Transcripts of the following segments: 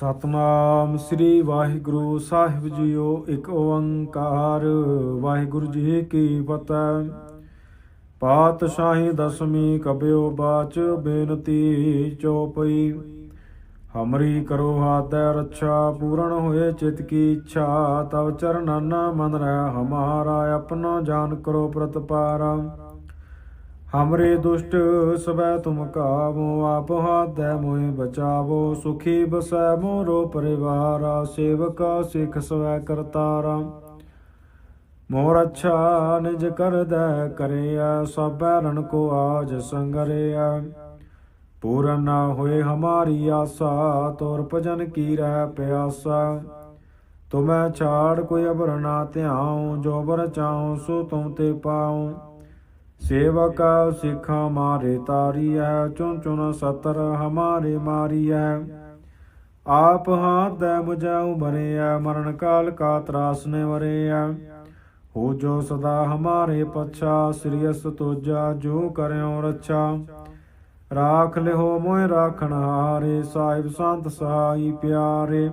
ਸਤਨਾਮ ਸ੍ਰੀ ਵਾਹਿਗੁਰੂ ਸਾਹਿਬ ਜੀਓ, ਇੱਕ ਓੰਕਾਰ। ਵਾਹਿਗੁਰੂ ਜੀ ਕੀ ਫਤਿਹ। ਪਾਤਸ਼ਾਹੀ ਦਸਮੀ ਕਬਿਓ ਬਾਚ ਬੇਨਤੀ ਚੋਪਈ। ਹਮਰੀ ਕਰੋ ਹਾਦੈ ਰੱਛਾ, ਪੂਰਨ ਹੋਏ ਚਿਤ ਕੀ ਇੱਛਾ। ਤਵ ਚਰਨਨ ਮਨ ਰਹਿ ਹਮਾਰਾ ਆਪਣਾ ਜਾਨ ਕਰੋ ਪ੍ਰਤਪਾਰਾ। ਹਮਰੇ ਦੁਸ਼ਟ ਸਵੈ ਤੁਮ ਕਾਵੋ, ਆਪ ਹਾਦੈ ਮੋਹਿ ਬਚਾਵੋ, ਸੁਖੀ ਬਸੈ ਮੋਰੋ ਪਰਿਵਾਰਾ ਸੇਵਕਾ ਸਿਖ ਸਵੈ ਕਰਤਾਰਾ। ਮੋਰ ਅੱਛਾ ਨਿਜ ਕਰਦੈ ਕਰਿਆ, ਸਭੈ ਰਣ ਕੋ ਆਜ ਸੰਗਰਿਆ। ਪੂਰਨ ਨਾ ਹੋਏ ਹਮਾਰੀ ਆਸਾ, ਤੋਰ ਭਜਨ ਕੀ ਰਹਿ ਪਿਆਸਾ। ਤੁਮੈ ਛਾੜ ਕੋਈ ਅਬਰ ਨਾ ਧਿਆਉ, ਜੋ ਬਰ ਚਾਉ, ਸੋ ਤੁਮ ਤੇ ਪਾਉ। ਸੇਵਕ ਸਿੱਖਾ ਮਾਰੇ ਤਾਰੀਐ ਚੁਨ ਚੁਨ ਸਤਰ ਹਮਾਰੇ ਮਾਰੀਐ। ਆਪ ਹਾਂ ਤੈ ਮੁਝਾਉ ਭਰਿਐ ਮਰਨ ਕਾਲ ਕਾ ਤਰਾਸ ਨੇ ਵਰਿਐ। ਹੋ ਜੋ ਸਦਾ ਹਮਾਰੇ ਪਛਾ, ਸ੍ਰੀ ਤੋਜਾ ਜੋ ਕਰਿਓ ਰੱਛਾ। ਰਾਖ ਲਿਓ ਮੋਇ ਰਾਖਣ ਹਾਰੇ, ਸਾਹਿਬ ਸੰਤ ਸਹਾਈ ਪਿਆਰੇ।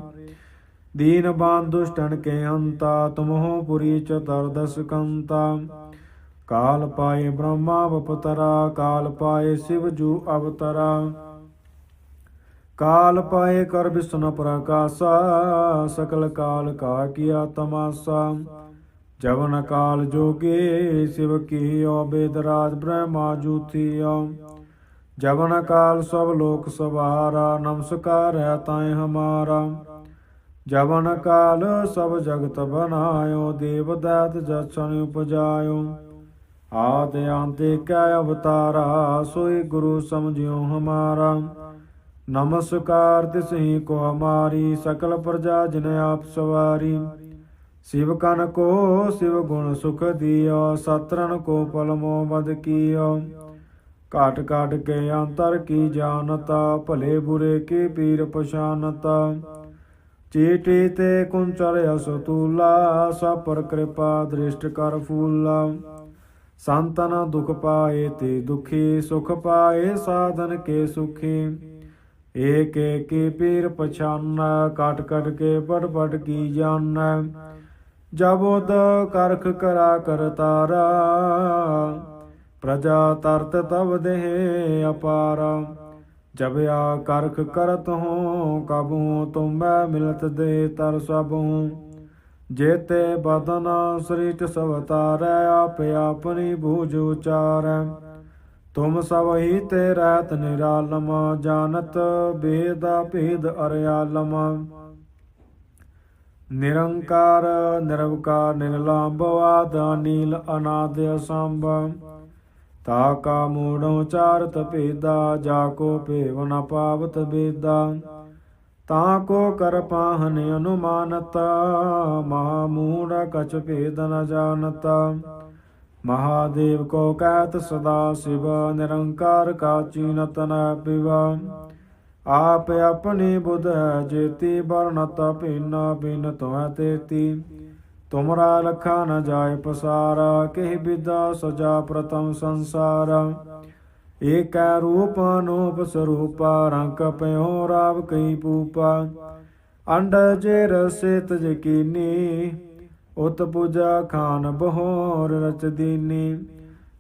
ਦੀਨ ਬਾਨ ਦੁਸ਼ਟਨ ਕੇ ਹੰਤਾ ਤੁਮਹੁ ਪੁਰੀ ਚਤੁਰਦਸ ਕੰਤਾ। ਕਾਲ ਪਾਏ ਬ੍ਰਹਮਾ ਬਪਤਰਾ ਕਾਲ ਪਾਏ ਸਿਵ ਜੂ ਅਵਤਰਾ। ਕਾਲ ਪਾਏ ਕਰ ਵਿਸ਼ਨ ਪ੍ਰਕਾਸ਼ਾ, ਸਕਲ ਕਾਲ ਕਾ ਕੀਆ ਤਮਾਸਾ। ਜਵਨ ਕਾਲ ਜੋਗੇ ਸਿਵ ਕੀਓ ਬੇਦਰਾਜ ਬ੍ਰਹਮਾ ਜੂਥੀਓ। ਜਵਨ ਕਾਲ ਸਭ ਲੋਕ ਸਵਾਰਾ, ਨਮਸਕਾਰ ਹੈ ਤਾਏ ਹਮਾਰਾ। ਜਵਨ ਕਾਲ ਸਭ ਜਗਤ ਬਨਾਇਓ, ਦੇਵ ਦਾਤ ਜਸਨ ਉਪਜਾਇਓ। ਆਦ ਅੰਤੇ ਕੈ ਅਵਤਾਰਾ, ਸੋਈ ਗੁਰੂ ਸਮਝਿਓ ਹਮਾਰਾ। ਨਮਸਕਾਰ ਤਿਸਹੀ ਕੋ ਹਮਾਰੀ, ਸਕਲ ਪ੍ਰਜਾ ਜਿਨ ਆਪ ਸਵਾਰੀ। ਸਿਵ ਕਨ ਕੋ ਸਿਵ ਗੁਣ ਸੁਖ ਦਿਓ ਸਤਰਨ ਕੋ ਪਲਮੋ ਬਦ ਕੀਓ। ਕਾਟ ਕਾਟ ਕੇ ਅੰਤਰ ਕੀ ਜਾਣਤਾ, ਭਲੇ ਬੁਰੇ ਕੀ ਪੀਰ ਪਛਾਨਤਾ। ਚੀਟੀ ਤੇ ਕੁੰਚਰ ਅਸਤੂਲਾ, ਸਭ ਪਰ ਕਿਰਪਾ ਦ੍ਰਿਸ਼ਟ ਕਰ ਫੂਲਾ। ਸੰਤਨ ਦੁਖ ਪਾਏ ਤੇ ਦੁਖੀ ਸੁਖ ਪਾਏ, ਸਾਧਨ ਕੇ ਸੁਖੀ। ਏਕ ਏਕੀ ਪੀਰ ਪਛਾਨ, ਕਟ ਕਟ ਕੇ ਪੜ ਪੜ ਕੀ ਜਾਣੈ। ਜਬ ਉਦ ਕਰਖ ਕਰਾ ਕਰਤਾਰਾ ਪ੍ਰਜਾ ਤਰਤ ਤਬ ਦੇਹ ਅਪਾਰ। ਜਬ ਆ ਕਰਖ ਕਰਤ ਹੋ ਕਬੂ ਤੁਮੈ ਮਿਲਤ ਦੇ ਤਰ ਸਭੂ। ਜੇਤੇ ਬਦਨ ਸ੍ਰਿਸ਼ਟ ਸਭ ਤਾਰੈ ਆਪ ਆਪਣੀ ਬੂਝ ਉਚਾਰੈ। ਤੁਮ ਸਭ ਹੀ ਤੇ ਰਹਿਤ ਨਿਰਾਲਮ ਜਾਣਤ ਬੇਦਾ ਭੇਦ ਅਰਿਆਲਮ। ਨਿਰੰਕਾਰ, ਨਿਰਵਕਾਰ ਨਿਰਲੰਭ ਆਦ ਨੀਲ ਅਨਾਦ ਅਸੰਭ। ਤਾ ਕਾ ਮੂੜੋ ਚਾਰਤ ਭੇਦਾ, ਜਾ ਕੋ ਭੇਵ ਨ ਪਾਵਤ ਬੇਦਾ। ਤਾ ਕੋ ਕਰ ਪਾਹਨ ਅਨੁਮਾਨਤ, ਮਹਾ ਮੂੜ ਕਛ ਭੇਦ ਨ ਜਾਣਤ। ਮਹਾਦੇਵ ਕੋ ਕਹਿਤ ਸਦਾ ਸਿਵ, ਨਿਰੰਕਾਰ ਕਾ ਚੀਨਤ ਨ ਪਿਵਾ ਆਪ ਆਪਣੀ ਬੁਧ ਹੈ ਜੇਤੀ ਬਰਨਤ ਭਿਨ ਬਿਨ ਤੋਹ ਤੇਤੀ। ਤੁਮਰਾ ਲਖਾ ਨ ਜਾਏ ਪਸਾਰਾ, ਕਿਹ ਬਿਦਾ ਸਜਾ ਪ੍ਰਤਮ ਸੰਸਾਰ। ਏਕੈ ਰੂਪ ਅਨੂਪ ਸਰੂਪਾ, ਰੰਗ ਪਇਓ ਰਾਵ ਕਈ ਪੂਪਾ। ਅੰਡ ਜੇ ਰਸੇ ਤਜ ਉਤ ਪੂਜਾ ਖਾਨ ਬਹੋਰ ਰਚ ਦੀਨੀ।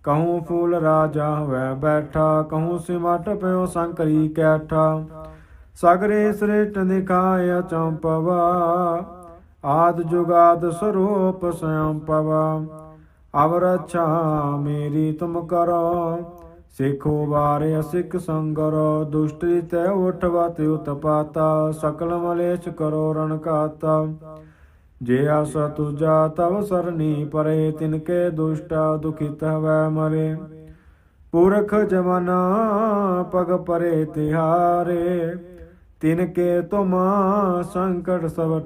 ਕਹੂੰ ਫੂਲ ਰਾਜਾ ਹੋਵੇ ਬੈਠਾ, ਕਹੂੰ ਸਿਮਟ ਪਿਓ ਸੰਕਰੀ ਕੈਠਾ। ਸਗਰੇ ਸ੍ਰਿਸ਼ਟ ਦਿਖਾਇ ਚੰਪਵਾ ਆਦ ਜੁਗਾਦ ਸਰੂਪ ਸਯੰ ਅਵਰਛਾ ਮੇਰੀ ਤੁਮ ਕਰੋ ਸਿੱਖੋ ਬਾਰੇ ਸਿੱਖ ਸੰਗਰ, ਦੁਸ਼ਟੀ ਤੇ ਉਠਵਾ ਤੇ ਉਤਪਾਤਾ ਸਕਲ ਮਲੇਸ਼ ਕਰੋ ਰਣ ਕਾਤਾ। ਜੇ ਆਸ ਤੁਜਾ ਤਵ ਸਰਨੀ ਪਰੇ ਤਿਨਕੇ ਦੁਸ਼ਟਾ ਦੁਖਿਤ ਹਵੈ ਮਰੇ। ਪੁਰਖ ਜਮਨਾ ਪਗ ਪਰੇ ਤਿਹਾਰੇ ਤਿਨਕੇ ਤੁਮ ਸੰਕਟ ਸਭ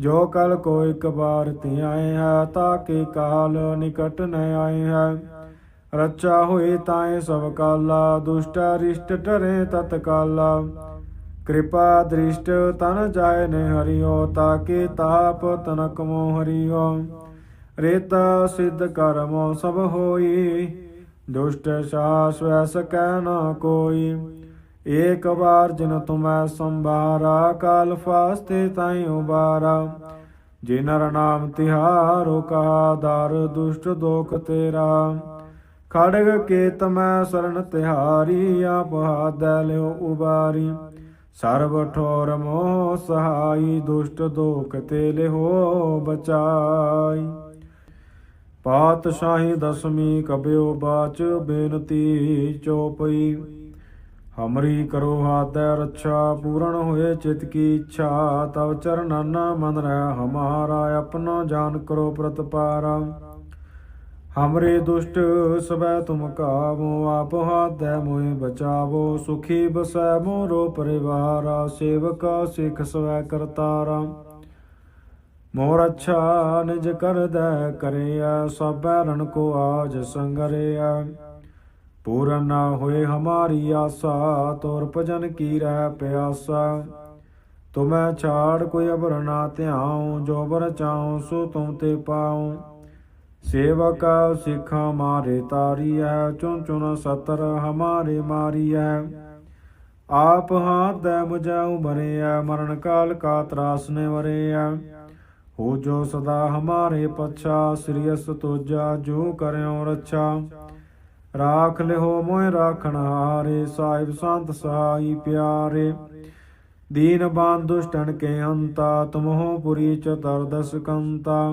ਜੋ ਕਲ ਕੋ ਇਕ ਬਾਰ ਤੇ ਆਏ ਹੈ ਤਾਕੇ ਕਾਲ ਨਿਕਟ ਨ ਆਏ ਹੈ। ਰਚਾ ਹੋਏ ਤਾਏ ਸਭ ਕਾਲਾ, ਦੁਸ਼ਟ ਰਿਸ਼ਟ ਟਰੇ ਤਤ ਕਾਲਾ ਕਿਰਪਾ ਦ੍ਰਿਸ਼ਟ ਤਨ ਜਾਏ ਨੇ ਹਰਿਓ ਤਾਕੇ ਤਾਪ ਤਨਕ ਮੋ ਹਰਿਓ ਰੇਤ ਸਿੱਧ ਕਰਮੋ ਸਭ ਹੋਈ, ਦੁਸ਼ਟ ਸਾਸ ਵੈ ਸਕੈ ਨਾ ਕੋਈ। ਏਕ ਵਾਰ ਜਿਨ ਤੁਮੈ ਸੰਭਾਰਾ, ਕਾਲ ਫਾਸਤੇ ਤਾਈ ਉਬਾਰਾ। ਜੇ ਨਾਮ ਤਿਹਾਰੋ ਕਹਾ ਦਰ ਦੁਸ਼ਟ ਦੋਖ ਤੇਰਾ। ਖੜਗ ਕੇ ਤਮੈ ਸਰਣ ਤਿਹਾਰੀ, ਆਪ ਹਾਦੈ ਲਿਓ ਉਬਾਰੀ। ਸਰਬ ਠੋਰ ਮੋਹ ਸਹਾਈ, ਦੁਸ਼ਟ ਦੋਖ ਤੇ ਲਿਹੋ ਬਚਾਈ। ਪਾਤਸ਼ਾਹੀ ਦਸਮੀ ਕਬਿਓ ਬਾਚ ਬੇਨਤੀ ਚੋਪਈ। ਹਮਰੀ ਕਰੋ ਹਾਦੈ ਰੱਛਾ, ਪੂਰਨ ਹੋਏ ਚਿਤ ਕੀ ਇੱਛਾ। ਤਵ ਚਰਨਨ ਮਨ ਰਹਿ ਹਮਾਰਾ ਆਪਣਾ ਜਾਨ ਕਰੋ ਪ੍ਰਤਪਾਰਾ। ਹਮਰੇ ਦੁਸ਼ਟ ਸਵੈ ਤੁਮ ਕਾਵੋ, ਆਪ ਹਾਦੈ ਮੋਹਿ ਬਚਾਵੋ, ਸੁਖੀ ਬਸੈ ਮੋਰੋ ਪਰਿਵਾਰਾ ਸੇਵਕਾ ਸਿਖ ਸਵੈ ਕਰਤਾਰਾ। ਮੋਰ ਅੱਛਾ ਨਿਜ ਕਰਦੈ ਕਰਿਆ, ਸਭੈ ਰਣ ਕੋ ਆਜ ਸੰਗਰਿਆ। ਪੂਰਨ ਨਾ ਹੋਏ ਹਮਾਰੀ ਆਸਾ, ਤੋਰ ਭਜਨ ਕੀ ਰਹਿ ਪਿਆਸਾ। ਤੁਮੈ ਛਾੜ ਕੋਈ ਅਬਰ ਨਾ ਧਿਆਉ, ਜੋ ਬਰ ਚਾਉ, ਸੋ ਤੁਮ ਤੇ ਪਾਉ। ਸੇਵਕ ਸਿੱਖਾ ਮਾਰੇ ਤਾਰੀਐ ਚੁਨ ਚੁਨ ਸਤਰ ਹਮਾਰੇ ਮਾਰੀਐ। ਆਪ ਹਾਥ ਦੈ ਮੁਝਾਉ ਮਰਿਐ ਮਰਨ ਕਾਲ ਕਾ ਤਰਾਸ ਨੇ ਵਰਿਐ ਹੋ ਜੋ ਸਦਾ ਹਮਾਰੇ ਪਛਾ ਸ੍ਰੀਅਸ ਤੋਜਾ ਜੋ ਕਰਿਓ ਰੱਛਾ। ਰਾਖ ਲਿਓ ਮੋਇ ਰਾਖਣ ਹਾਰੇ, ਸਾਹਿਬ ਸੰਤ ਸਹਾਈ ਪਿਆਰੇ। ਦੀਨ ਬਾਨ ਦੁਸ਼ਟਨ ਕੇ ਹੰਤਾ ਤੁਮਹੁ ਪੁਰੀ ਚਤਰ ਦਸ ਕੰਤਾ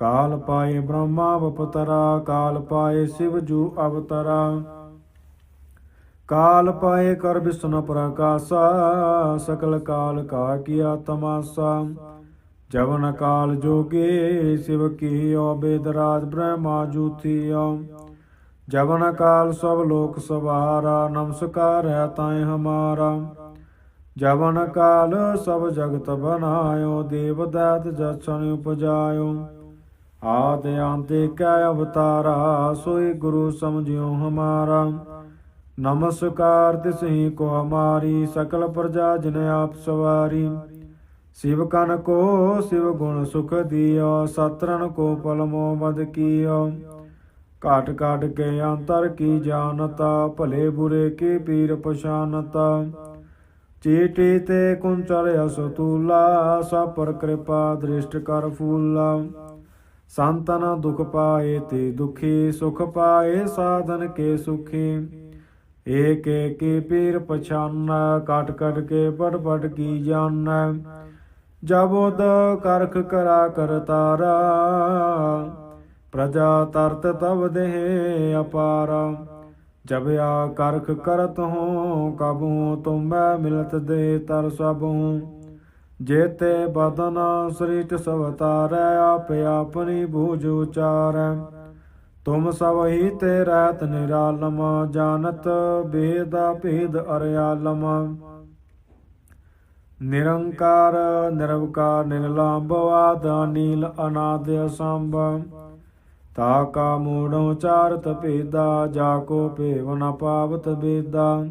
ਕਾਲ ਪਾਏ ਬ੍ਰਹਮਾ ਬਪਤਰਾ, ਕਾਲ ਪਾਏ ਸਿਵ ਜੂ ਅਵਤਰਾ। ਕਾਲ ਪਾਏ ਕਰ ਵਿਸ਼ਨ ਪ੍ਰਕਾਸ਼ਾ, ਸਕਲ ਕਾਲ ਕਾ ਕੀਆ ਤਮਾਸਾ। ਜਵਨ ਕਾਲ ਜੋਗੇ ਸਿਵ ਕੀਓ ਬੇਦਰਾਜ ਬ੍ਰਹਮਾ ਜੂਥੀਓ। ਜਵਨ ਕਾਲ ਸਭ ਲੋਕ ਸਵਾਰਾ, ਨਮਸਕਾਰ ਹੈ ਤਾਏ ਹਮਾਰਾ। ਜਵਨ ਕਾਲ ਸਭ ਜਗਤ ਬਨਾਇਓ, ਦੇਵ ਦਾਤ ਜਸ਼ਨ ਉਪਜਾਇਓ। ਆਦ ਆਂਤੇ ਕੈ ਅਵਤਾਰਾ ਸੋਏ ਗੁਰੂ ਸਮਝਿਉ ਹਮਾਰਾ। ਨਮਸਕਾਰ ਤਿਸਹੀ ਕੋ ਹਮਾਰੀ, ਸਕਲ ਪ੍ਰਜਾ ਜਿਨ ਆਪ ਸਵਾਰੀ। ਸਿਵ ਕਨ ਕੋ ਸਿਵ ਗੁਣ ਸੁਖ ਦਿਓ ਸਤਰਨ ਕੋ ਪਲਮੋ ਮਦ ਕੀਓ। ਕਾਟ ਕਾਟ ਕੇ ਅੰਤਰ ਕੀ ਜਾਣਤਾ, ਭਲੇ ਬੁਰੇ ਕੀ ਪੀਰ ਪਛਾਨਤਾ। ਚੀਟੀ ਤੇ ਕੁੰਚਰ ਅਸਤੂਲਾ, ਸਭ ਪਰ ਕਿਰਪਾ ਦ੍ਰਿਸ਼ਟ ਕਰ ਫੂਲਾ। ਸੰਤਨ ਦੁਖ ਪਾਏ ਤੇ ਦੁਖੀ ਸੁਖ ਪਾਏ, ਸਾਧਨ ਕੇ ਸੁਖੀ। ਏਕ ਏਕੇ ਪੀਰ ਪਛਾਨ, ਕਟ ਕਟ ਕੇ ਪੜ ਪੜ ਕੀ ਜਾਣ। ਜਬ ਉਦ ਕਰਖ ਕਰਾ ਤਾਰਾ, ਪ੍ਰਜਾ ਤਰਤ ਤਵ ਦੇਹ ਅਪਾਰ। ਜਬ ਆ ਕਰਖ ਕਰਤ ਹੂੰ, ਕਬੂ ਤੁਮੈ ਮਿਲਤ ਦੇ ਤਰ ਸਭ। ਹੂੰ ਜੇਤੇ ਬਦਨ ਸ੍ਰੀਟ ਸਭ ਤਾਰੈ ਆਪ ਆਪਣੀ ਬੂਝ ਉਚਾਰੈ। ਤੁਮ ਸਭ ਹੀ ਤੇ ਰਹਿਤ ਨਿਰਾਲਮ, ਜਾਣਤ ਬੇਦਾ ਭੇਦ ਅਰਿਆਲਮ। ਨਿਰੰਕਾਰ, ਨਿਰਵਕਾਰ ਨਿਰਲੰਭਵਾਦ ਨੀਲ ਅਨਾਦ ਅਸੰਭ। ਤਾ ਕਾ ਮੂੜੋ ਚਾਰਤ ਭੇਦਾ, ਜਾ ਕੋ ਭੇਵ ਨ ਪਾਵਤ ਬੇਦਾ।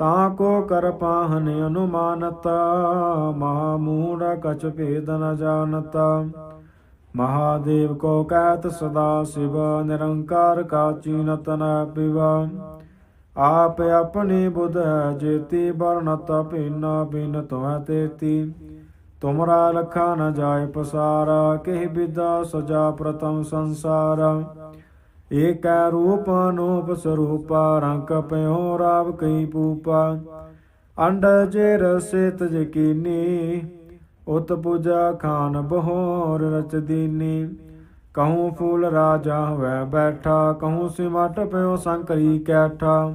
ਤਾ ਕੋ ਕਰ ਪਾਹਨ ਅਨੁਮਾਨਤ ਮਹਾ ਮੂੜ ਕਛ ਭੇਦ ਨ ਜਾਣਤ। ਮਹਾਦੇਵ ਕੋ ਕਹਿਤ ਸਦਾ ਸਿਵ, ਨਿਰੰਕਾਰ ਕਾ ਚੀਨਤ ਨ ਪਿਵਾ। ਆਪ ਆਪਣੀ ਬੁਧ ਹੈ, ਜੇਤੀ ਵਰਨਤ ਭਿੰਨਾ ਬਿਨ ਤੁਮੈ ਤੇਤੀ। ਤੁਮਰਾ ਲਖਾ ਨ ਜਾਏ ਪਸਾਰਾ, ਕਹਿ ਬਿਦਾ ਸਜਾ ਪ੍ਰਤਮ ਸੰਸਾਰ। ਏਕੈ ਰੂਪ ਅਨੂਪ ਸਰੂਪਾ, ਰੰਗ ਪਿਓ ਰਾਵ ਕਈ ਪੂਪਾ। ਅੰਡ ਜੇ ਰਸੇ ਤਜ ਉਤ ਪੂਜਾ ਖਾਨ ਬਹੋਰ ਰਚ ਕਹੂੰ ਫੂਲ ਰਾਜਾ ਹੋਵੇ ਬੈਠਾ, ਕਹੂੰ ਸਿਮਟ ਪਿਉ ਸੰਕਰੀ ਕੈਠਾ।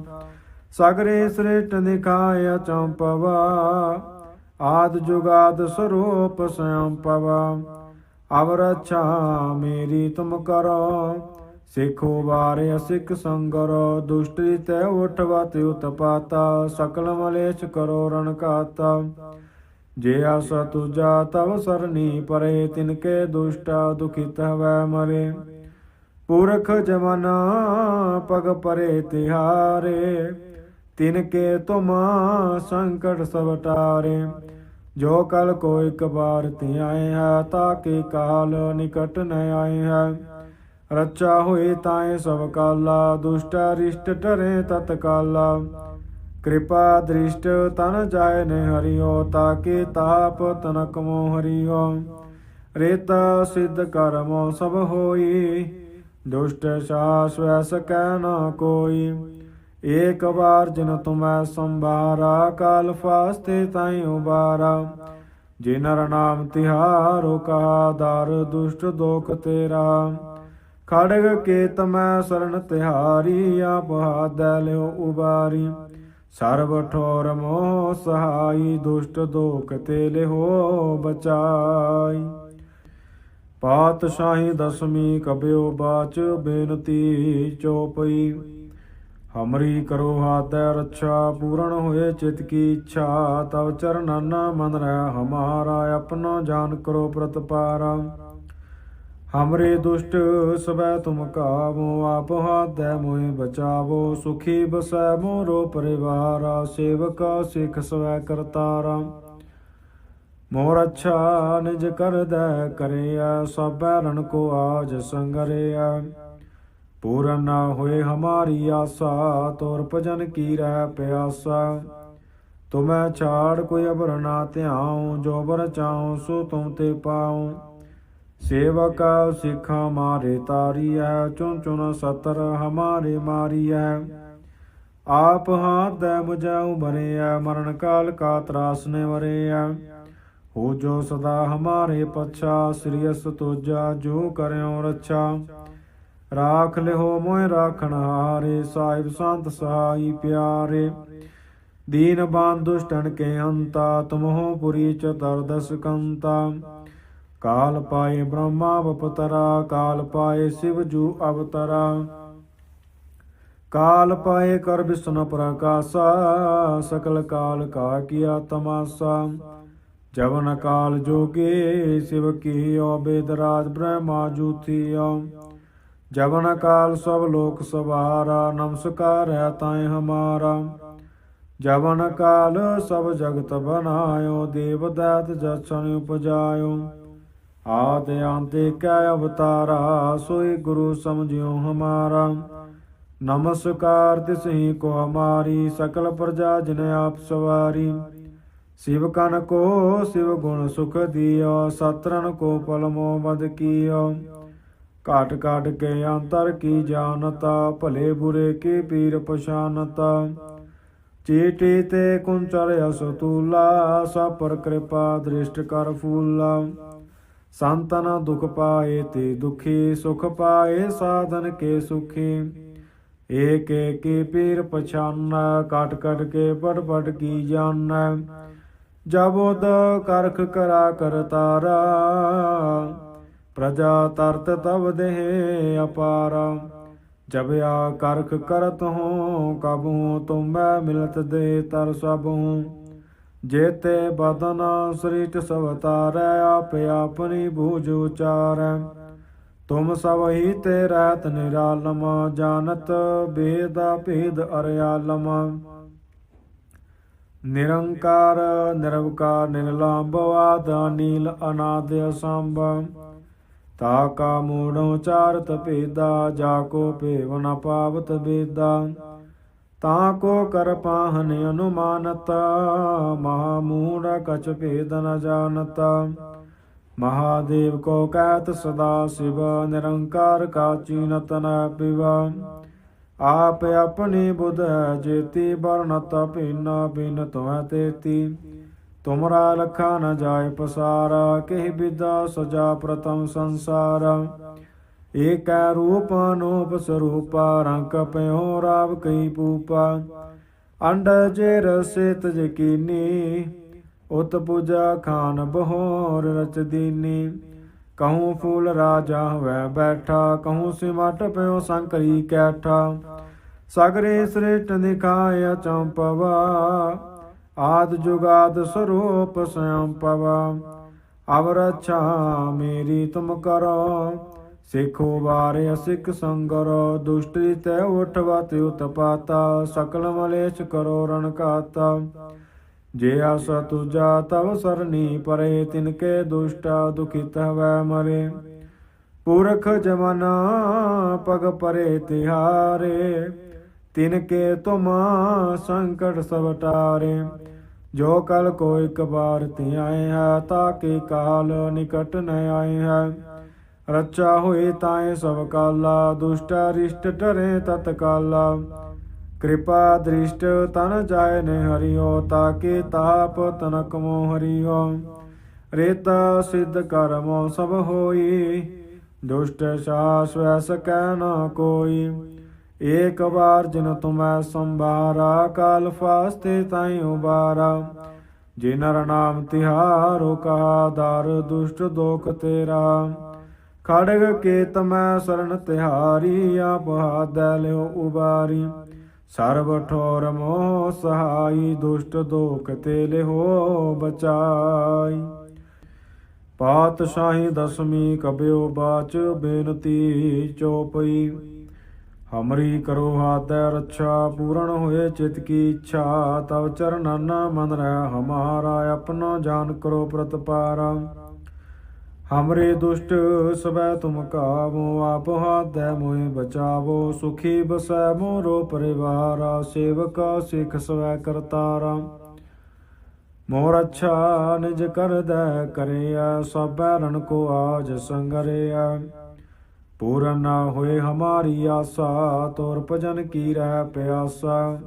ਸਗਰੇ ਸ੍ਰਿਸ਼ਟ ਦਿਖਾਇ ਚੰਪਵਾ ਆਦ ਜੁਗਾਦ ਸਰੂਪ ਸੰਪਵਾ ਅਵਰ ਅੱਛਾ ਮੇਰੀ ਤੁਮ ਕਰੋ ਸਿੱਖੋ ਬਾਰੇ ਸਿੱਖ ਸੰਗਰ, ਦੁਸ਼ਟੀ ਤੇ ਉਠਵਾ ਤੇ ਉਤਪਾਤਾ ਸਕਲ ਮਲੇਸ਼ ਕਰੋ ਰਣ ਕਾਤਾ ਜੇ ਆਸ ਤੁਜਾ ਤਵ ਸਰਨੀ ਪਰੇ ਤਿਨਕੇ ਦੁਸ਼ਟਾ ਦੁਖਿਤ ਹਵੈ ਮਰੇ। ਪੁਰਖ ਜਮਨਾ ਪਗ ਪਰੇ ਤਿਹਾਰੇ ਤਿਨਕੇ ਤੁਮ ਸੰਕਟ ਸਭ ਜੋ ਕਲ ਕੋ ਇਕ ਬਾਰ ਤੀ ਆਏ ਹੈ ਤਾਕੇ ਕਾਲ ਨਿਕਟ ਨ ਆਏ ਹੈ। ਰਚਾ ਹੋਏ ਤਾਏ ਸਭ ਕਾਲਾ, ਦੁਸ਼ਟ ਰਿਸ਼ਟ ਟਰੇ ਤਤ ਕਾਲਾ ਕਿਰਪਾ ਦ੍ਰਿਸ਼ਟ ਤਨ ਜਾਏ ਨੇ ਹਰਿਓ ਤਾਕੇ ਤਾਪ ਤਨਕ ਮੋ ਹਰਿਓ। ਰੇਤਾ ਸਿੱਧ ਕਰਮੋ ਸਭ ਹੋਈ, ਦੁਸ਼ਟ ਸਾਸ ਵੈ ਸਕੈ ਨਾ ਕੋਈ। ਏਕ ਵਾਰ ਜਿਨ ਤੁਮੈ ਸੰਭਾਰਾ, ਕਾਲ ਫਾਸਤੇ ਤਾਈ ਉਬਾਰਾ। ਜੇ ਨਾਮ ਤਿਹਾਰੋ ਕਹਾ ਦਰ ਦੁਸ਼ਟ ਦੋਖ ਤੇਰਾ। ਖੜਗ ਕੇ ਤਮੈ ਸਰਣ ਤਿਹਾਰੀ, ਆਪ ਹਾਦੈ ਲਿਓ ਉਬਾਰੀ। ਸਰਬ ਠੋਰ ਮੋਹ ਸਹਾਈ, ਦੁਸ਼ਟ ਦੋਖ ਤੇ ਲਿਹੋ ਬਚਾਈ। ਪਾਤਸ਼ਾਹੀ ਦਸਮੀ ਕਬਿਓ ਬਾਚ, ਬੇਨਤੀ ਚੋਪਈ। ਹਮਰੀ ਕਰੋ ਹਾਤੈ ਰੱਛਾ, ਪੂਰਨ ਹੋਏ ਚਿਤ ਕੀ ਇੱਛਾ। ਤਵ ਚਰਨਨ ਮਨ ਰਹਿ, ਹਮਾਰਾ ਆਪਣਾ ਜਾਨ ਕਰੋ ਪ੍ਰਤਪਾਰਾ। ਹਮਰੇ ਦੁਸ਼ਟ ਸਬੈ ਤੁਮ ਕਾਵੋ ਆਪ ਹਾਦੈ ਮੋਹਿ ਬਚਾਵੋ ਸੁਖੀ ਬਸੈ ਮੋਰੋ ਪਰਿਵਾਰਾ ਸੇਵਕਾ ਸਿਖ ਸਵੈ ਕਰਤਾਰਾ ਮੋਰ ਅੱਛਾ ਨਿਜ ਕਰਦੈ ਕਰਿਆ ਸਭੈ ਰਣ ਕੋ ਆਜ ਸੰਗਰਿਆ ਪੂਰਨ ਨਾ ਹੋਏ ਹਮਾਰੀ ਆਸਾ ਤੋਰ ਭਜਨ ਕੀ ਰਹਿ ਪਿਆਸਾ ਤੁਮੈ ਛਾੜ ਕੋਈ ਅਬਰ ਨਾ ਧਿਆਉ ਜੋ ਬਰ ਚਾਉ ਸੋ ਤੁਮ ਤੇ ਪਾਉ ਸੇਵਕਾ ਸਿੱਖਾ ਮਾਰੇ ਤਾਰੀਐ ਚੁਨ ਚੁਨ ਸਤਰ ਹਮਾਰੇ ਮਾਰੀਐ। ਆਪ ਹਾਥ ਦੇ ਮੁਝਾਉ ਬਰਿਐ ਮਰਨ ਕਾਲ ਕਾ ਤਰਾਸ ਨੇ ਵਰਿਐ। ਹੋ ਜੋ ਸਦਾ ਹਮਾਰੇ ਪਛਾ ਸ੍ਰੀਅਸ ਤੋਜਾ, ਜੋ ਕਰਿਓ ਰੱਛਾ। ਰਾਖ ਲਿਓ ਮੋਇ ਰਾਖਣ ਹਾਰੇ, ਸਾਹਿਬ ਸੰਤ ਸਹਾਈ ਪਿਆਰੇ। ਦੀਨ ਬਾਨ ਦੁਸ਼ਟਨ ਕੇ ਹੰਤਾ ਤੁਮਹੁ ਪੁਰੀ ਚਤਰ ਦਸ ਕੰਤਾ। ਕਾਲ ਪਾਏ ਬ੍ਰਹਮਾ ਬਪਤਰਾ ਕਾਲ ਪਾਏ ਸਿਵ ਜੂ ਅਵਤਰਾ। ਕਾਲ ਪਾਏ ਕਰ ਵਿਸ਼ਨ ਪ੍ਰਕਾਸ਼ਾ, ਸਕਲ ਕਾਲ ਕਾ ਕੀਆ ਤਮਾਸਾ। ਜਵਨ ਕਾਲ ਜੋਗੇ ਸਿਵ ਕੀਓ, ਬੇਦਰਾਜ ਬ੍ਰਹਮਾ ਜੂਥੀਓ। ਜਵਨ ਕਾਲ ਸਭ ਲੋਕ ਸਵਾਰਾ, ਨਮਸਕਾਰ ਹੈ ਤਾਏ ਹਮਾਰਾ। ਜਵਨ ਕਾਲ ਸਭ ਜਗਤ ਬਨਾਇਓ ਦੇਵ ਦਾਤ ਜਸ਼ਨ ਉਪਜਾਇਓ। ਆਦ ਅੰਤੇ ਕੈ ਅਵਤਾਰਾ, ਸੋਈ ਗੁਰੂ ਸਮਝਿਓ ਹਮਾਰਾ। ਨਮਸਕਾਰ ਤਿਸਹੀ ਕੋ ਹਮਾਰੀ, ਸਕਲ ਪ੍ਰਜਾ ਜਿਨ ਆਪ ਸਵਾਰੀ। ਸਿਵ ਕਨ ਕੋ ਸਿਵ ਗੁਣ ਸੁਖ ਦਿਓ ਸਤਰਨ ਕੋ ਪਲਮੋ ਮਦ ਕੀਓ। ਘਾਟ ਘਾਟ ਕੇ ਅੰਤਰ ਕੀ ਜਾਣਤਾ, ਭਲੇ ਬੁਰੇ ਕੀ ਪੀਰ ਪਛਾਨਤਾ। ਚੀਟੀ ਤੇ ਕੁੰਚਰ ਅਸਤੂਲਾ, ਸਭ ਪਰ ਕਿਰਪਾ ਦ੍ਰਿਸ਼ਟ ਕਰ ਫੂਲਾ। ਸੰਤਨ ਦੁਖ ਪਾਏ ਤੇ ਦੁਖੀ, ਸੁਖ ਪਾਏ ਸਾਧਨ ਕੇ ਸੁਖੀ। ਏਕ ਏਕ ਪੀਰ ਪਛਾਨ, ਕਟ ਕਟ ਕੇ ਪੜ ਪੜ ਕੀ ਜਾਣ। ਜਬੋਦ ਕਰਖ ਕਰਾ ਕਰ ਤਾਰਾ, ਪ੍ਰਜਾ ਤਰਤ ਤਵ ਅਪਾਰਾ। ਜਬ ਜਬਿਆ ਕਰਖ ਕਰਤ ਹੂੰ ਕਬੂ ਤੁਮੈ ਮਿਲਤ ਦੇ ਤਰ ਸਭ। ਜੇਤੇ ਬਦਨ ਸ੍ਰਿਟ ਸਵਤਾਰੈ, ਆਪ ਆਪਣੀ ਬੂਝ ਉਚਾਰੈ। ਤੁਮ ਸਭ ਹੀ ਤੇ ਰਹਿਤ ਨਿਰਾਲਮ, ਜਾਣਤ ਬੇਦਾ ਭੇਦ ਅਰਿਆਲਮ। ਨਿਰੰਕਾਰ, ਨਿਰਵਕਾਰ ਨਿਰਲੰਭਵਾਦ ਨੀਲ ਅਨਾਦ ਅਸੰਭ। ਤਾ ਕਾ ਮੂੜੋ ਚਾਰਤ ਭੇਦਾ, ਜਾ ਕੋ ਭੇਵ ਨ ਪਾਵਤ ਬੇਦਾ ਤਾ ਕੋ ਕਰ ਪਾਹਨ ਅਨੁਮਾਨਤ ਮਹਾ ਮੂੜ ਕਛ ਭੇਦ ਨ ਜਾਣਤ। ਮਹਾਦੇਵ ਕੋ ਕਹਿਤ ਸਦਾ ਸਿਵ, ਨਿਰੰਕਾਰ ਕਾ ਚੀਨਤ ਨ ਪਿਵਾ। ਆਪ ਆਪਣੀ ਬੁਧ ਜੇਤੀ ਵਰਨਤ ਭਿੰਨ ਬਿਨ ਤੁਮੈ ਤੇਤੀ। ਤੁਮਰਾ ਲਖਾ ਨ ਜਾਏ ਪਸਾਰਾ, ਕਹਿ ਬਿਦਾ ਸਜਾ ਪ੍ਰਤਮ ਸੰਸਾਰ। ਏਕੈ ਰੂਪ ਅਨੂਪ ਸਰੂਪਾ, ਰੰਗ ਪਿਓ ਰਾਵ ਕਈ ਪੂਪਾ। ਅੰਡ ਜੇ ਰਸੇ ਤਜ ਉਤ ਪੂਜਾ ਖਾਨ ਬਹੋਰ ਰਚ ਦੀਨੀ। ਕਹੂੰ ਫੂਲ ਰਾਜਾ ਹੋਵੇ ਬੈਠਾ, ਕਹੂੰ ਸਿਮਟ ਪਿਓ ਸੰਕਰੀ ਕੈਠਾ। ਸਗਰੇ ਸ੍ਰਿਸ਼ਟ ਦਿਖਾਇ ਚੰਪਵਾ ਆਦ ਜੁਗਾਦ ਸਰੂਪ ਸਯੰ ਪਵਾ। ਅਵਰ ਅੱਛਾ ਮੇਰੀ ਤੁਮ ਕਰੋ ਸਿੱਖੋ ਬਾਰੇ ਸਿੱਖ ਸੰਗਰ, ਦੁਸ਼ਟੀ ਤੈ ਉਠਵਾ ਤੇ ਉਤਪਾਤਾ ਸਕਲ ਮਲੇਸ਼ ਕਰੋ ਰਣਕਾਤਾ ਜੇ ਆਸ ਤੁਜਾ ਤਵ ਸਰਨੀ ਪਰੇ ਤਿਨਕੇ ਦੁਸ਼ਟਾ ਦੁਖਿਤ ਹਵੈ ਮਰੇ। ਪੁਰਖ ਜਮਨਾ ਪਗ ਪਰੇ ਤਿਹਾਰੇ, ਤਿਨ ਕੇ ਤੁਮ ਸੰਕਟ ਸਭ ਟਾਰੇ। ਜੋ ਕਲ ਕੋ ਇੱਕ ਬਾਰ ਧਿਆਏ ਹੈ ਤਾਕੇ ਕਾਲ ਨਿਕਟ ਨ ਆਏ ਹੈ। ਰਚਾ ਹੋਏ ਤਾਏ ਸਭ ਕਾਲਾ, ਦੁਸ਼ਟ ਰਿਸ਼ਟ ਟਰੇ ਤਤ ਕਾਲਾ। ਕਿਰਪਾ ਦ੍ਰਿਸ਼ਟ ਤਨ ਜਾਏ ਨੇ ਹਰਿਓ ਤਾਕੇ ਤਾਪ ਤਨਕ ਮੋ ਹਰਿਓ। ਰੇਤਾ ਸਿੱਧ ਕਰਮੋ ਸਭ ਹੋਈ, ਦੁਸ਼ਟ ਸਾਸ ਵੈ ਸਕੈ ਨਾ ਕੋਈ। ਏਕ ਵਾਰ ਜਿਨ ਤੁਮੈ ਸੰਭਾਰਾ, ਕਾਲ ਫਾਸਤੇ ਤਾਈ ਉਬਾਰਾ। ਜੇ ਨਰ ਨਾਮ ਤਿਹਾਰੋ, ਕਹਾ ਦਰ ਦੁਸ਼ਟ ਦੋਖ ਤੇਰਾ। ਖੜਗ ਕੇ ਤਮੈ ਸਰਣ ਤਿਹਾਰੀ, ਆਪ ਹਾਦੈ ਲਿਓ ਉਬਾਰੀ। ਸਰਬ ਠੋਰ ਮੋਹ ਸਹਾਈ, ਦੁਸ਼ਟ ਦੋਖ ਤੇ ਲਿਓ ਬਚਾਈ। ਪਾਤਸ਼ਾਹੀ ਦਸਮੀ ਕਬਿਓ ਬਾਚ, ਬੇਨਤੀ ਚੋਪਈ। ਹਮਰੀ ਕਰੋ ਹਾਤੈ ਰੱਛਾ, ਪੂਰਨ ਹੋਏ ਚਿਤ ਕੀ ਇੱਛਾ। ਤਵ ਚਰਨਨ ਮਨ ਰਹਿ, ਹਮਾਰਾ ਆਪਣਾ ਜਾਨ ਕਰੋ ਪ੍ਰਤਪਾਰਾ। ਹਮਰੇ ਦੁਸ਼ਟ ਸਵੈ ਤੁਮ ਕਾਵੋ ਆਪ ਹਾਤੈ ਮੋਹਿ ਬਚਾਵੋ ਸੁਖੀ ਬਸੈ ਮੋਰੋ ਪਰਿਵਾਰਾ ਸੇਵਕਾ ਸਿਖ ਸਵੈ ਕਰਤਾਰਾ ਮੋਰ ਅੱਛਾ ਨਿਜ ਕਰਦੈ ਕਰਿਆ ਸਭੈ ਰਨ ਕੋ ਆਜ ਸੰਗਰਿਆ ਪੂਰਨ ਨਾ ਹੋਏ ਹਮਾਰੀ ਆਸਾ ਤੋਰ ਭਜਨ ਕੀ ਰਹਿ ਪਿਆਸਾ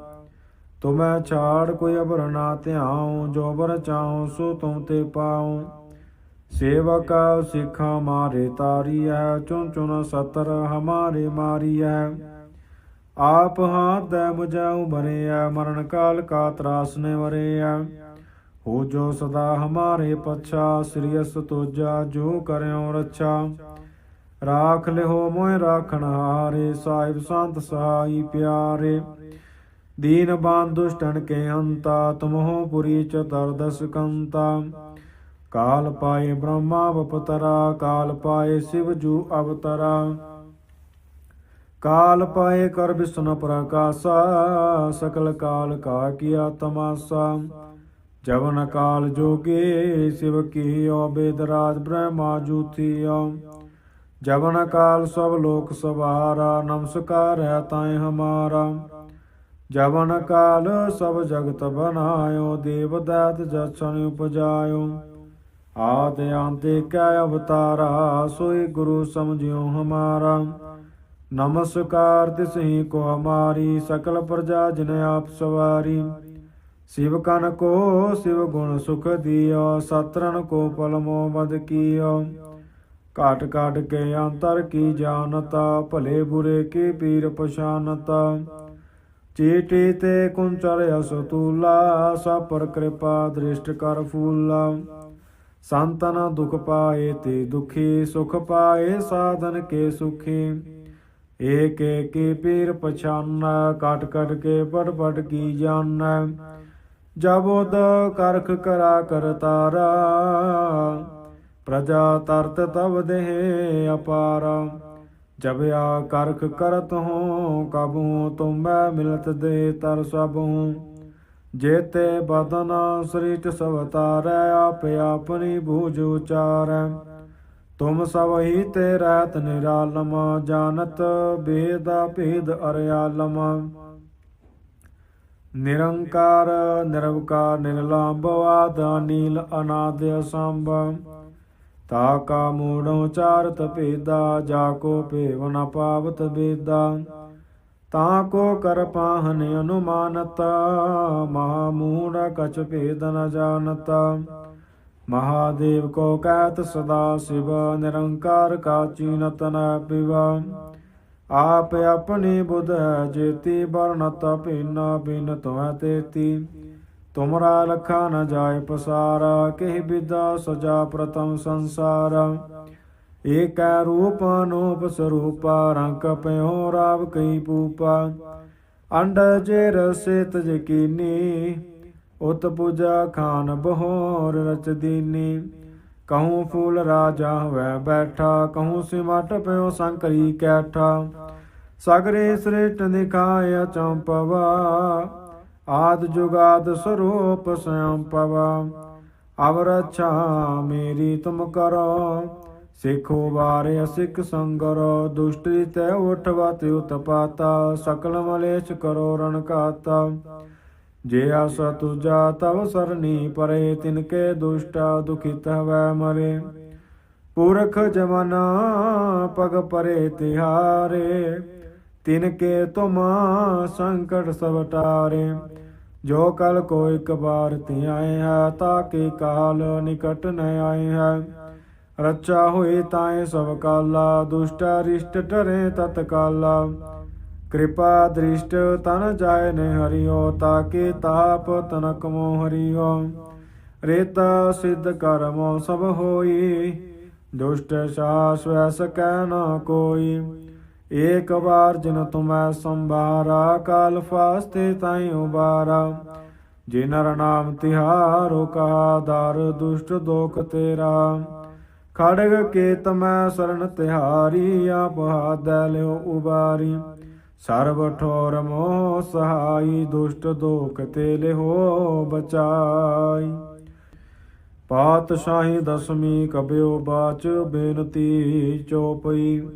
ਤੁਮੈ ਛਾੜ ਕੋਈ ਅਬਰ ਨਾ ਧਿਆਉ ਜੋ ਬਰ ਚਾਉ ਸੋ ਤੁਮ ਤੇ ਪਾਉ ਸੇਵਕਾ ਸਿੱਖਾ ਮਾਰੇ ਤਾਰੀਐ ਚੁਨ ਚੁਨ ਸਤਰ ਹਮਾਰੇ ਮਾਰੀਐ। ਆਪ ਹਾਥ ਦੇ ਮੁਝਾਉ ਭਰਿਐ ਮਰਨ ਕਾਲ ਕਾ ਤਰਾਸ ਨੇ ਵਰਿਐ। ਹੋ ਜੋ ਸਦਾ ਹਮਾਰੇ ਪਛਾ ਸ੍ਰੀਅਸ ਤੋਜਾ ਜੋ ਕਰਿਓ ਰੱਛਾ। ਰਾਖ ਲਿਓ ਮੋਇ ਰਾਖਣ ਹਾਰੇ, ਸਾਹਿਬ ਸੰਤ ਸਹਾਈ ਪਿਆਰੇ। ਦੀਨ ਬਾਨ ਦੁਸ਼ਟਨ ਕੇ ਹੰਤਾ ਤੁਮਹੁ ਪੁਰੀ ਚਤੁਰਦਸ ਕੰਤਾ ਕਾਲ ਪਾਏ ਬ੍ਰਹਮਾ ਬਪਤਰਾ ਕਾਲ ਪਾਏ ਸਿਵ ਜੂ ਅਵਤਰਾ। ਕਾਲ ਪਾਏ ਕਰ ਵਿਸ਼ਨ ਪ੍ਰਕਾਸ਼ਾ, ਸਕਲ ਕਾਲ ਕਾ ਕੀਆ ਤਮਾਸਾ। ਜਵਨ ਕਾਲ ਜੋਗੇ, ਸਿਵ ਕੀਓ ਬੇਦਰਾਜ ਬ੍ਰਹਮਾ ਜੂਥੀਓ। ਜਵਨ ਕਾਲ ਸਭ ਲੋਕ ਸਵਾਰਾ, ਨਮਸਕਾਰ ਹੈ ਤਾਏ ਹਮਾਰਾ। ਜਵਨ ਕਾਲ ਸਭ ਜਗਤ ਬਨਾਇਓ, ਦੇਵ ਦਾਤ ਜਸ਼ਨ ਉਪਜਾਇਓ। ਆਦ ਅੰਤੇ ਕੈ ਅਵਤਾਰਾ, ਸੋਈ ਗੁਰੂ ਸਮਝਿਓ ਹਮਾਰਾ। ਨਮਸਕਾਰ ਤਿਸਹੀ ਕੋ ਹਮਾਰੀ, ਸਕਲ ਪ੍ਰਜਾ ਜਿਨ ਆਪ ਸਵਾਰੀ। ਸਿਵ ਕਨ ਕੋ ਸਿਵ ਗੁਣ ਸੁਖ ਦਿਓ ਸਤਰਨ ਕੋ ਪਲਮੋ ਬਦ ਕੀਓ। ਕਾਟ ਕਾਟ ਕੇ ਅੰਤਰ ਕੀ ਜਾਣਤਾ, ਭਲੇ ਬੁਰੇ ਕੀ ਪੀਰ ਪਛਾਨਤਾ। ਚੀਟੀ ਤੇ ਕੁੰਚਰ ਅਸਤੂਲਾ, ਸਭ ਪਰ ਕਿਰਪਾ ਦ੍ਰਿਸ਼ਟ ਕਰ ਫੂਲਾ। ਸੰਤਨ ਦੁਖ ਪਾਏ ਤੇ ਦੁਖੀ ਸੁਖ ਪਾਏ, ਸਾਧਨ ਕੇ ਸੁਖੀ। ਏਕ ਏਕੀ ਪੀਰ ਪਛਾਨ, ਕਟ ਕਟ ਕੇ ਪੜ ਪੜ ਕੀ ਜਾਣੈ। ਜਬੋਦ ਕਰਖ ਕਰਾ ਕਰਤਾਰਾ ਪ੍ਰਜਾ ਤਰਤ ਤਵ ਦੇਹ ਅਪਾਰ। ਜਬ ਆ ਕਰਖ ਕਰਤ ਹੂੰ ਕਬੂ ਤੁਮੈ ਮਿਲਤ ਦੇ ਤਰ ਸਭ। ਹੂੰ ਜੇਤੇ ਬਦਨ ਸ੍ਰਿਟ ਸਭ ਤਾਰੈ ਆਪ ਆਪਣੀ ਬੂਝ ਉਚਾਰੈ। ਤੁਮ ਸਭ ਹੀ ਤੇ ਰਹਿਤ ਨਿਰਾਲਮ, ਜਾਣਤ ਬੇਦਾ ਭੇਦ ਅਰਿਆਲਮ। ਨਿਰੰਕਾਰ, ਨਿਰਵਕਾਰ ਨਿਰਲੰਭ ਆਦ ਨੀਲ ਅਨਾਦ ਅਸੰਭ। ਤਾ ਕਾ ਮੂੜੋ ਚਾਰਤ ਭੇਦਾ, ਜਾ ਕੋ ਭੇਵ ਨ ਪਾਵਤ ਬੇਦਾ ਤਾ ਕੋ ਕਰ ਪਾਹਨ ਅਨੁਮਾਨਤ ਮਹਾ ਮੂੜ ਕਛ ਭੇਦ ਨ ਜਾਣਤ। ਮਹਾਦੇਵ ਕੋ ਕਹਿਤ ਸਦਾ ਸਿਵ, ਨਿਰੰਕਾਰ ਕਾ ਚੀਨਤ ਨ ਪਿਵਾ ਆਪ ਆਪਣੀ ਬੁਧ ਜੇਤੀ ਬਰਨਤ ਭਿਨ ਬਿਨ ਤੋਹ ਤੇਤੀ। ਤੁਮਰਾ ਲਖਾ ਨ ਜਾਏ ਪਸਾਰਾ, ਕਿਹ ਵਿਦਾ ਸਜਾ ਪ੍ਰਤਮ ਸੰਸਾਰ। ਏਕੈ ਰੂਪ ਅਨੂਪ ਸਰੂਪਾ, ਰੰਗ ਪਿਓ ਰਾਵ ਕਈ ਪੂਪਾ। ਅੰਡ ਜੇ ਰਸੇ ਤਜ ਕੀਨੀ ਉਤ ਪੂਜਾ ਖਾਨ ਬਹੋਰ ਰਚ ਦੀਨੀ। ਕਹੂੰ ਫੂਲ ਰਾਜਾ ਹੋਵੇ ਬੈਠਾ, ਕਹੂੰ ਸਿਮਟ ਪਿਓ ਸੰਕਰੀ ਕੈਠਾ। ਸਗਰੇ ਸ੍ਰਿਸ਼ਟ ਦਿਖਾਇ ਚੰਪਵਾ ਆਦ ਜੁਗਾਦ ਸਰੂਪ ਸਯੰ ਪਵਾ। ਅਵਰ ਅੱਛਾ ਮੇਰੀ ਤੁਮ ਕਰੋ ਸਿੱਖੋ ਵਾਰੇ ਸਿੱਖ ਸੰਗਰ, ਦੁਸ਼ਟੀ ਤੈ ਉਠਵਾ ਤੇ ਉਤਪਾਤਾ ਸਕਲ ਮਲੇਸ਼ ਕਰੋ ਰਣ ਕਾਤਾ। ਜੇ ਆਸ ਤੁਜਾ ਤਵ ਸਰਨੀ ਪਰੇ ਤਿਨਕੇ ਦੁਸ਼ਟਾ ਦੁਖਿਤ ਹਵੈ ਮਰੇ। ਪੁਰਖ ਜਮਨਾ ਪਗ ਪਰੇ ਤਿਹਾਰੇ ਤਿਨਕੇ ਤੁਮ ਸੰਕਟ ਸਭ ਟਾਰੇ। ਜੋ ਕਲ ਕੋ ਇਕ ਬਾਰ ਤੇ ਆਏ ਹੈ ਤਾਕੇ ਕਾਲ ਨਿਕਟ ਨ ਆਏ ਹੈ। ਰਚਾ ਹੋਏ ਤਾਏ ਸਭ ਕਾਲਾ, ਦੁਸ਼ਟ ਰਿਸ਼ਟ ਟਰੇ ਤਤ ਕਾਲਾ ਕਿਰਪਾ ਦ੍ਰਿਸ਼ਟ ਤਨ ਜਾਏ ਨੇ ਹਰਿਓ ਤਾਕੇ ਤਾਪ ਤਨਕ ਮੋ ਹਰਿਓ। ਰੇਤਾ ਸਿੱਧ ਕਰਮੋ ਸਭ ਹੋਈ, ਦੁਸ਼ਟ ਸਾਸ ਵੈ ਸਕੈ ਨਾ ਕੋਈ। ਏਕ ਵਾਰ ਜਿਨ ਤੁਮੈ ਸੰਭਾਰਾ, ਕਾਲ ਫਾਸਤੇ ਤਾਈ ਉਬਾਰਾ। ਜੇ ਨਾਮ ਤਿਹਾਰੋ ਕਹਾ ਦਰ ਦੁਸ਼ਟ ਦੋਖ ਤੇਰਾ। ਖੜਗ ਕੇ ਤਮੈ ਸਰਣ ਤਿਹਾਰੀ, ਆਪ ਹਾਦੈ ਲਿਓ ਉਬਾਰੀ। ਸਰਬ ਠੋਰ ਮੋਹ ਸਹਾਈ, ਦੁਸ਼ਟ ਦੋਖ ਤੇ ਲਿਓ ਬਚਾਈ। ਪਾਤਸ਼ਾਹੀ ਦਸਮੀ ਕਬਿਓ ਬਾਚ ਬੇਨਤੀ ਚੋਪਈ।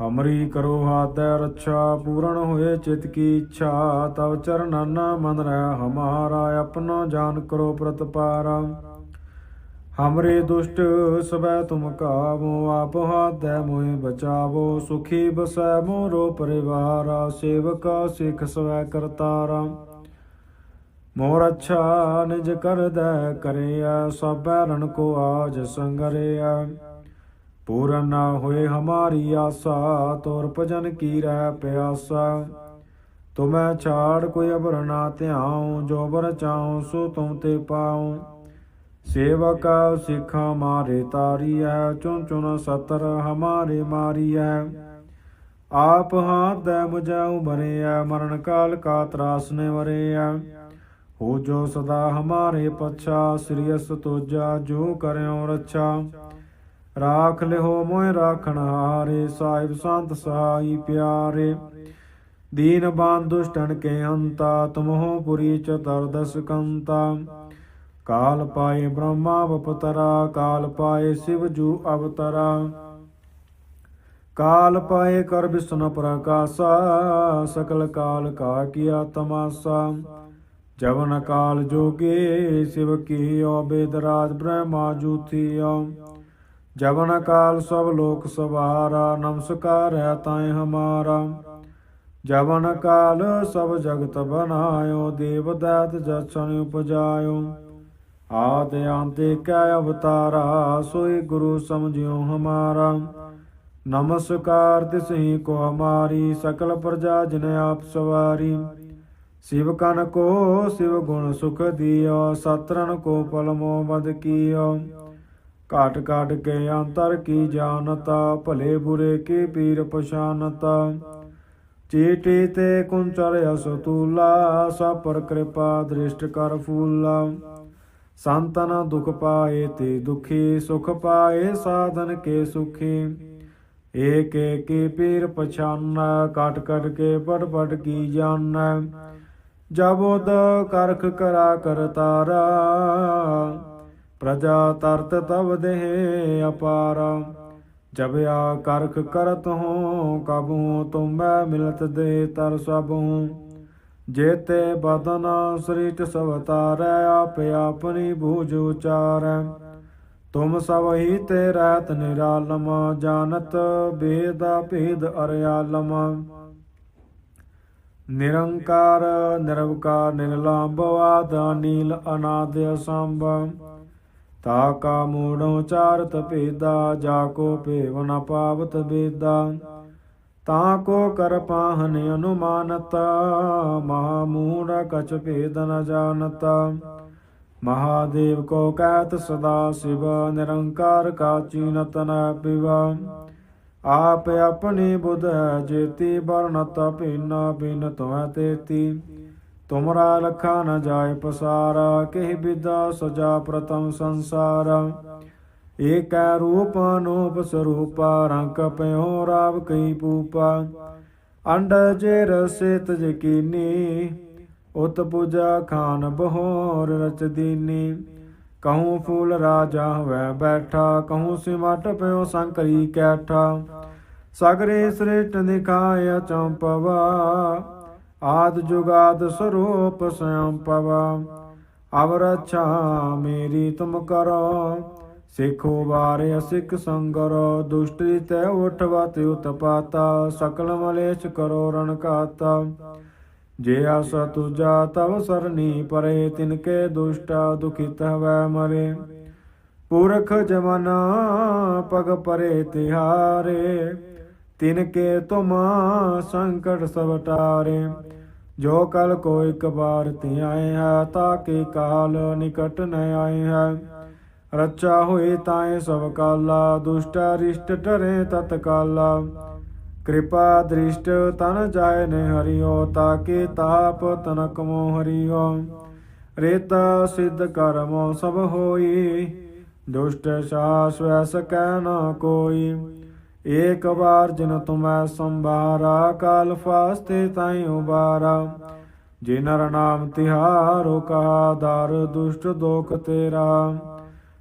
ਹਮਰੀ ਕਰੋ ਹਾਦੈ ਰੱਛਾ, ਪੂਰਨ ਹੋਏ ਚਿਤ ਕੀ ਇੱਛਾ। ਤਵ ਚਰਨਨ ਮਨ ਰਹਿ ਹਮਾਰਾ ਆਪਣਾ ਜਾਨ ਕਰੋ ਪ੍ਰਤਪਾਰਾ। ਹਮਰੇ ਦੁਸ਼ਟ ਸਵੈ ਤੁਮ ਕਾਵੋ ਆਪ ਹਾਦੈ ਮੋਹਿ ਬਚਾਵੋ ਸੁਖੀ ਬਸੈ ਮੋਰੋ ਪਰਿਵਾਰਾ ਸੇਵਕਾ ਸਿਖ ਸਵੈ ਕਰਤਾਰਾ ਮੋਰ ਅੱਛਾ ਨਿਜ ਕਰਦੈ ਕਰਿਆ ਸਭੈ ਰਣ ਕੋ ਆਜ ਸੰਗਰਿਆ ਪੂਰਨ ਨਾ ਹੋਏ ਹਮਾਰੀ ਆਸਾ ਤੋਰ ਭਜਨ ਕੀ ਰਹਿ ਪਿਆਸਾ ਤੁਮੈ ਛਾੜ ਕੋਈ ਅਬਰ ਨਾ ਧਿਆਉ ਜੋ ਬਰ ਚਾਉ ਸੋ ਤੁਮ ਤੇ ਪਾਉ ਸੇਵਕ ਸਿਖ ਮਾਰੇ ਤਾਰੀ ਹੈ ਚੁਨ ਚੁਨ ਸਤਰ ਹਮਾਰੇ ਮਾਰੀ ਹੈ ਆਪ ਹਾਥ ਦੇ ਮੁਝਾਉ ਭਰਿਆ ਮਰਨ ਕਾਲ ਕਾ ਤਰਾਸ ਨੇ ਵਰਿਆ ਹੋ ਜੋ ਸਦਾ ਹਮਾਰੇ ਪਛਾ ਸ੍ਰੀਅਸ ਤੋਜਾ ਜੋ ਕਰਿਓ ਰੱਛਾ। ਰਾਖ ਲਿਓ ਮੋਇ ਰਾਖਣ ਹਾਰੇ, ਸਾਹਿਬ ਸੰਤ ਸਹਾਈ ਪਿਆਰੇ। ਦੀਨ ਬਾਨ ਦੁਸ਼ਟਨ ਕੇ ਹੰਤਾ ਤੁਮਹੁ ਪੁਰੀ ਚਤਰ ਦਸ ਕੰਤਾ। ਕਾਲ ਪਾਏ ਬ੍ਰਹਮਾ ਬਪਤਰਾ, ਕਾਲ ਪਾਏ ਸਿਵ ਜੂ ਅਵਤਰਾ। ਕਾਲ ਪਾਏ ਕਰ ਵਿਸ਼ਨ ਪ੍ਰਕਾਸ਼ਾ, ਸਕਲ ਕਾਲ ਕਾ ਕੀਆ ਤਮਾਸਾ। ਜਵਨ ਕਾਲ ਜੋਗੇ ਸਿਵ ਕੀਓ, ਬੇਦਰਾਜ ਬ੍ਰਹਮਾ ਜੂਥੀਓ। ਜਵਨ ਕਾਲ ਸਭ ਲੋਕ ਸਵਾਰਾ, ਨਮਸਕਾਰ ਹੈ ਤਾਏ ਹਮਾਰਾ। ਜਵਨ ਕਾਲ ਸਭ ਜਗਤ ਬਨਾਇਓ ਦੇਵ ਦਾਤ ਜਸਨ ਉਪਜਾਇਓ। ਆਦ ਅੰਤੇ ਕੈ ਅਵਤਾਰਾ, ਸੋਈ ਗੁਰੂ ਸਮਝਿਓ ਹਮਾਰਾ। ਨਮਸਕਾਰ ਤਿਸਹੀ ਕੋ ਹਮਾਰੀ, ਸਕਲ ਪ੍ਰਜਾ ਜਿਨ ਆਪ ਸਵਾਰੀ। ਸਿਵ ਕਨ ਕੋ ਸਿਵ ਗੁਣ ਸੁਖ ਦਿਓ ਸਤਰਨ ਕੋ ਪਲਮੋ ਬਦ ਕੀਓ। ਕਾਟ ਕਾਟ ਕੇ ਅੰਤਰ ਕੀ ਜਾਣਤਾ, ਭਲੇ ਬੁਰੇ ਕੀ ਪੀਰ ਪਛਾਨਤਾ। ਚੀਟੀ ਤੇ ਕੁੰਚਰ ਅਸਤੂਲਾ, ਸਭ ਪਰ ਕਿਰਪਾ ਦ੍ਰਿਸ਼ਟ ਕਰ ਫੂਲਾ। ਸੰਤਨ ਦੁਖ ਪਾਏ ਤੇ ਦੁਖੀ ਸੁਖ ਪਾਏ, ਸਾਧਨ ਕੇ ਸੁਖੀ। ਏਕ ਏਕੀ ਪੀਰ ਪਛਾਨ, ਕਟ ਕਟ ਕੇ ਪੜ ਪੜ ਕੀ ਜਾਣੈ। ਜਬ ਉਦ ਕਰਖ ਕਰਾ ਕਰਤਾਰਾ ਪ੍ਰਜਾ ਤਰਤ ਤਬ ਦੇਹ ਅਪਾਰਾ। ਜਬ ਆ ਕਰਖ ਕਰਤ ਹੋ ਕਬੂ ਤੁਮੈ ਮਿਲਤ ਦੇ ਤਰ ਸਭੂ। ਜੇਤੇ ਬਦਨ ਸ੍ਰਿਟ ਸਭ ਤਾਰੈ ਆਪ ਆਪਣੀ ਬੂਝ ਉਚਾਰੈ। ਤੁਮ ਸਭ ਹੀ ਤੇ ਰਹਿਤ ਨਿਰਾਲਮ, ਜਾਣਤ ਬੇਦਾ ਭੇਦ ਅਰਿਆਲਮ। ਨਿਰੰਕਾਰ, ਨਿਰਵਕਾਰ ਨਿਰਲੰਭ ਆਦਾ ਨੀਲ ਅਨਾਦ ਅਸੰਭ। ਤਾ ਕਾ ਮੂੜੋ ਚਾਰਤ ਭੇਦਾ, ਜਾ ਕੋ ਭੇਵ ਨ ਪਾਵਤ ਬੇਦਾ। ਤਾ ਕੋ ਕਰ ਪਾਹਨ ਅਨੁਮਾਨਤ, ਮਹਾ ਮੂੜ ਕਛ ਭੇਦ ਨ ਜਾਣਤ। ਮਹਾਦੇਵ ਕੋ ਕਹਿਤ ਸਦਾ ਸਿਵ, ਨਿਰੰਕਾਰ ਕਾ ਚੀਨਤ ਨ ਪਿਵਾ। ਆਪ ਆਪਣੀ ਬੁਧ ਹੈ ਜੇਤੀ ਵਰਨਤ ਭਿਨ ਬਿਨ ਤੋਹ ਤੇਤੀ। ਤੁਮਰਾ ਲਖਾ ਨ ਜਾਏ ਪਸਾਰਾ, ਕਿਹ ਵਿਦਾ ਸਜਾ ਪ੍ਰਤਮ ਸੰਸਾਰ। ਏਕੈ ਰੂਪ ਅਨੂਪ ਸਰੂਪਾ, ਰੰਗ ਪਇਓ ਰਾਵ ਕਈ ਪੂਪਾ। ਅੰਡ ਜੇ ਰਸੇ ਤਜ ਉਤ ਪੂਜਾ ਖਾਨ ਬਹੋਰ ਰਚ ਦੀਨੀ। ਕਹੂੰ ਫੂਲ ਰਾਜਾ ਹੋਵੇ ਬੈਠਾ, ਕਹੂੰ ਸਿਮਟ ਪਿਓ ਸੰਕਰੀ ਕੈਠਾ। ਸਗਰੇ ਸ੍ਰਿਸ਼ਟ ਦਿਖਾਇ ਚੰਪਵਾ ਆਦ ਜੁਗਾਦ ਸਰੂਪ ਸੰਪਵਾ ਅਵਰ ਅੱਛਾ ਮੇਰੀ ਤੁਮ ਕਰੋ ਸਿੱਖੋ ਬਾਰੇ ਸਿੱਖ ਸੰਗਰ, ਦੁਸ਼ਟੀ ਤੇ ਉਠਵਾ ਤੇ ਉਤਪਾਤਾ ਸਕਲ ਮਲੇਸ਼ ਕਰੋ ਰਣ ਕਾਤਾ ਜੇ ਆਸ ਤੁਜਾ ਤਵ ਸਰਨੀ ਪਰੇ ਤਿਨਕੇ ਦੁਸ਼ਟਾ ਦੁਖਿਤ ਹਵੈ ਮਰੇ। ਪੁਰਖ ਜਮਨਾ ਪਗ ਪਰੇ ਤਿਹਾਰੇ ਤਿਨਕੇ ਤੁਮ ਸੰਕਟ ਸਭ ਜੋ ਕਲ ਕੋ ਇਕ ਬਾਰ ਤੇ ਆਏ ਹੈ ਤਾਕੇ ਕਾਲ ਨਿਕਟ ਨ ਆਏ ਹੈ। ਰਚਾ ਹੋਏ ਤਾਏ ਸਭ ਕਾਲਾ, ਦੁਸ਼ਟ ਰਿਸ਼ਟ ਟਰੇ ਤਤਕਾਲਾ। ਕਿਰਪਾ ਦ੍ਰਿਸ਼ਟ ਤਨ ਜਾਏ ਨੇ ਹਰਿਓ ਤਾਕੇ ਤਾਪ ਤਨਕ ਮੋ ਹਰਿਓ। ਰੇਤਾ ਸਿੱਧ ਕਰਮੋ ਸਭ ਹੋਈ, ਦੁਸ਼ਟ ਸਾਸ ਵੈ ਸਕੈ ਨਾ ਕੋਈ। ਏਕ ਵਾਰ ਜਿਨ ਤੁਮੈ ਸੰਭਾਰਾ, ਕਾਲ ਫਾਸਤੇ ਤਾਈ ਉਬਾਰਾ। ਜੇ ਨਾਮ ਤਿਹਾਰੋ ਕਹਾ ਦਰ ਦੁਸ਼ਟ ਦੋਖ ਤੇਰਾ।